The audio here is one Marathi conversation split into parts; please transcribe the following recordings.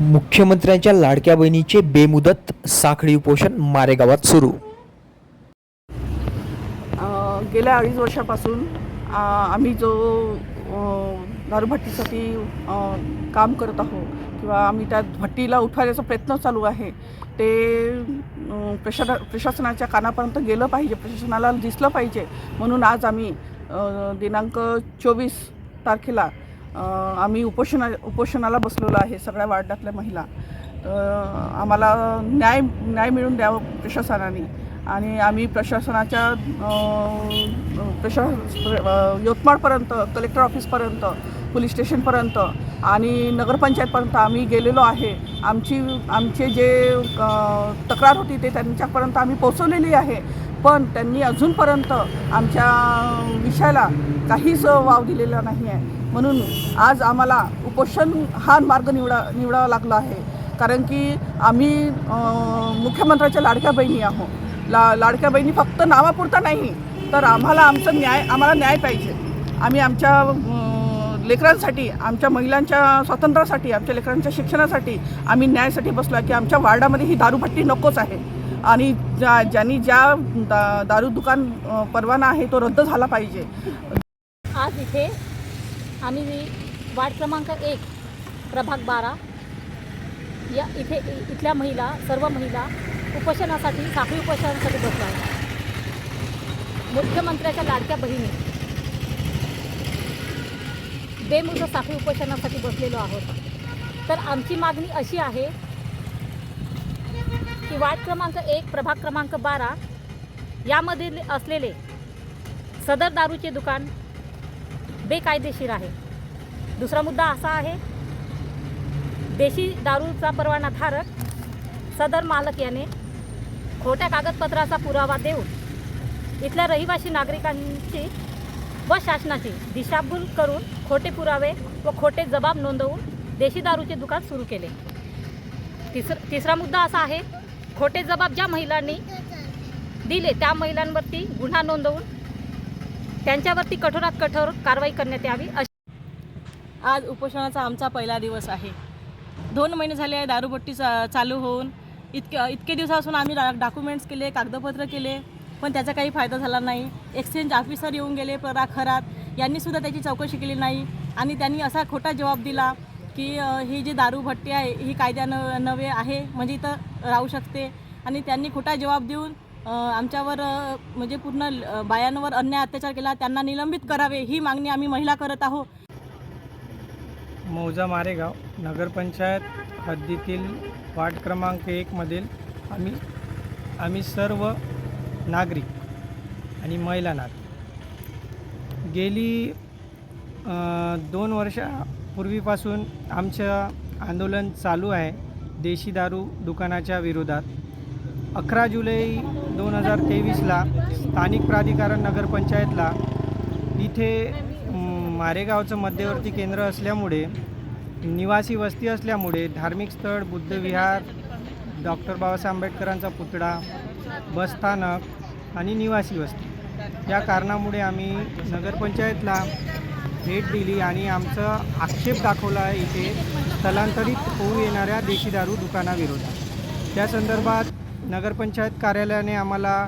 मुख्यमंत्र्यांच्या लाडक्या बहिणीचे बेमुदत साखळी उपोषण मारेगावात सुरू. गेल्या अडीच वर्षापासून आम्ही जो दारूभट्टीसाठी काम करत आहोत किंवा आम्ही त्या भट्टीला उठवायचा प्रयत्न चालू आहे ते प्रशा प्रशासनाच्या कानापर्यंत गेलं पाहिजे प्रशासनाला दिसलं पाहिजे. म्हणून आज आम्ही दिनांक चोवीस तारखेला आम्ही उपोषणा उपोषणाला बसलेलो आहे सगळ्या वार्डातल्या महिला. आम्हाला न्याय न्याय मिळून द्यावं प्रशासनाने. आणि आम्ही प्रशासनाच्या प्रशा यवतमाळपर्यंत कलेक्टर ऑफिसपर्यंत पोलीस स्टेशनपर्यंत आणि नगरपंचायतपर्यंत आम्ही गेलेलो आहे. आमची आमचे जे तक्रार होती ते त्यांच्यापर्यंत आम्ही पोचवलेली आहे. पण त्यांनी अजूनपर्यंत आमच्या विषयाला काहीच वाव दिलेला नाही आहे. म्हणून आज आम्हाला उपोषण हा मार्ग निवडा निवडावा लागला आहे. कारण की आम्ही मुख्यमंत्र्याच्या लाडक्या बहिणी आहोत. ला लाडक्या बहिणी फक्त नावापुरता नाही तर आम्हाला आमचं न्याय आम्हाला न्याय पाहिजे. आम्ही आमच्या लेकरांसाठी आमच्या महिलांच्या स्वातंत्र्यासाठी आमच्या लेकरांच्या शिक्षणासाठी आम्ही न्यायासाठी बसलो आहे की आमच्या वार्डामध्ये ही दारूभट्टी नकोच आहे. आणि ज्या ज्यांनी ज्या दा दारू दुकान परवाना आहे तो रद्द झाला पाहिजे. आज इथे आम्ही वार्ड क्रमांक एक प्रभाग बारा या इथे इ- इथल्या महिला सर्व महिला उपोषणासाठी साखळी उपोषणासाठी बसल्या आहेत. मुख्यमंत्र्याच्या लाडक्या बहिणी. बेमुदत साखळी उपोषणासाठी बसलेलो आहोत. तर आमची मागणी अशी आहे की वार्ड क्रमांक एक प्रभाग क्रमांक बारा यामध्ये असलेले सदर दारूचे दुकान बेकायदेशीर आहे. दुसरा मुद्दा असा आहे देशी दारूचा परवाना धारक सदर मालक याने खोट्या कागदपत्राचा पुरावा देऊन इथल्या रहिवासी नागरिकांची व शासनाची दिशाभूल करून खोटे पुरावे व खोटे जबाब नोंदवून देशी दारूचे दुकान सुरू केले. तिसर तिसरा मुद्दा असा आहे खोटे जबाब ज्या महिलांनी दिले त्या महिलांवरती गुन्हा नोंदवून त्यांच्यावरती कठोरात कठोर कारवाई करण्यात यावी अशी आज उपोषणाचा आमचा पहिला दिवस आहे. दोन महिने झाले आहे दारूपट्टी चा चालू होऊन. इतके इतके दिवसापासून आम्ही डा डॉक्युमेंट्स केले कागदपत्र केले. पण त्याचा काही फायदा झाला नाही. एक्सचेंज ऑफिसर येऊन गेले पराखरात यांनीसुद्धा त्याची चौकशी केली नाही. आणि त्यांनी असा खोटा जवाब दिला की ही जी दारूभट्टी आहे ही कायद्यानं नवे आहे म्हणजे इथं राहू शकते. आणि त्यांनी खोटा जवाब देऊन आमच्यावर म्हणजे पूर्ण बायांवर अन्याय अत्याचार केला. त्यांना निलंबित करावे ही मागणी आम्ही महिला करत आहोत. मौजा मारेगाव नगरपंचायत हद्दीतील वार्ड क्रमांक एकमधील आम्ही आम्ही सर्व नागरिक आणि महिला नागरिक. गेली दोन वर्षापूर्वीपासून आमचं आंदोलन चालू आहे देशी दारू दुकानाच्या विरोधात. अकरा जुलै दोन हजार तेवीसला स्थानिक प्राधिकरण नगरपंचायतला इथे मारेगावचं मध्यवर्ती केंद्र असल्यामुळे निवासी वस्ती असल्यामुळे धार्मिक स्थळ बुद्धविहार डॉक्टर बाबासाहेब आंबेडकरांचा पुतळा बसस्थानक आणि निवासी वस्ती. या कारणामुळे आम्ही नगरपंचायतला भेट दिली आणि आमचं आक्षेप दाखवला आहे इथे स्थलांतरित होऊ येणाऱ्या देशी दारू दुकानाविरोधात. त्या संदर्भात नगरपंचायत कार्यालयाने आम्हाला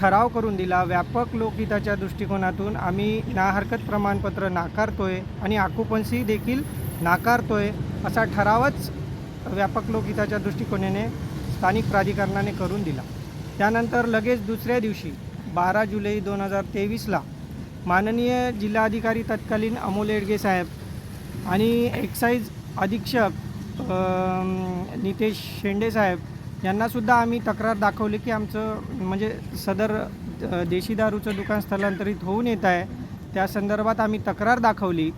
ठराव करून दिला. व्यापक लोकहिताच्या दृष्टिकोनातून आम्ही ना हरकत प्रमाणपत्र नाकारतोय आणि आकुपन्सी देखील नाकारतोय असा ठरावच व्यापक लोकहिताच्या दृष्टिकोनाने स्थानिक प्राधिकरणाने करून दिला. त्यानंतर लगेच दुसऱ्या दिवशी बारा जुलै दोन हजार तेवीसला माननीय जिल्हाधिकारी तत्कालीन अमोल येडगे साहेब आणि एक्साईज अधीक्षक नितेश शेंडे साहेब यांनासुद्धा आम्ही तक्रार दाखवली की आमचं म्हणजे सदर देशी दारूचं दुकान स्थलांतरित होऊन येत आहे. त्या संदर्भात आम्ही तक्रार दाखवली.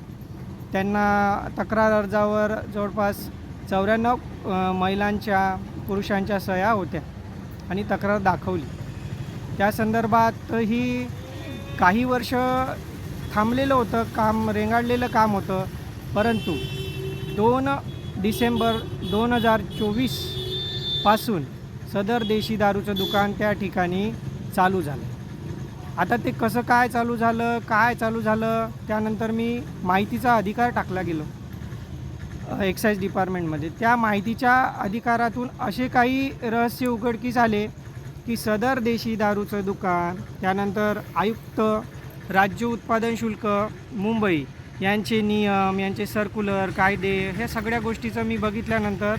त्यांना तक्रार अर्जावर जवळपास चौऱ्याण्णव महिलांच्या पुरुषांच्या सह्या होत्या आणि तक्रार दाखवली. त्या संदर्भातही काही वर्ष थांबलेलं होतं काम रेंगाळलेलं काम होतं परंतु दोन डिसेंबर दोन हजार चोवीसपासून सदर देशी दारूचं दुकान त्या ठिकाणी चालू झालं. आता ते कसं काय चालू झालं काय चालू झालं त्यानंतर मी माहितीचा अधिकार टाकला गेलो. एक्साईज डिपार्टमेंटमध्ये त्या माहितीच्या अधिकारातून असे काही रहस्य उघडकीस आले की सदर देशी दारूचं दुकान त्यानंतर आयुक्त राज्य उत्पादन शुल्क मुंबई यांचे नियम यांचे सर्क्युलर कायदे ह्या सगळ्या गोष्टीचं मी बघितल्यानंतर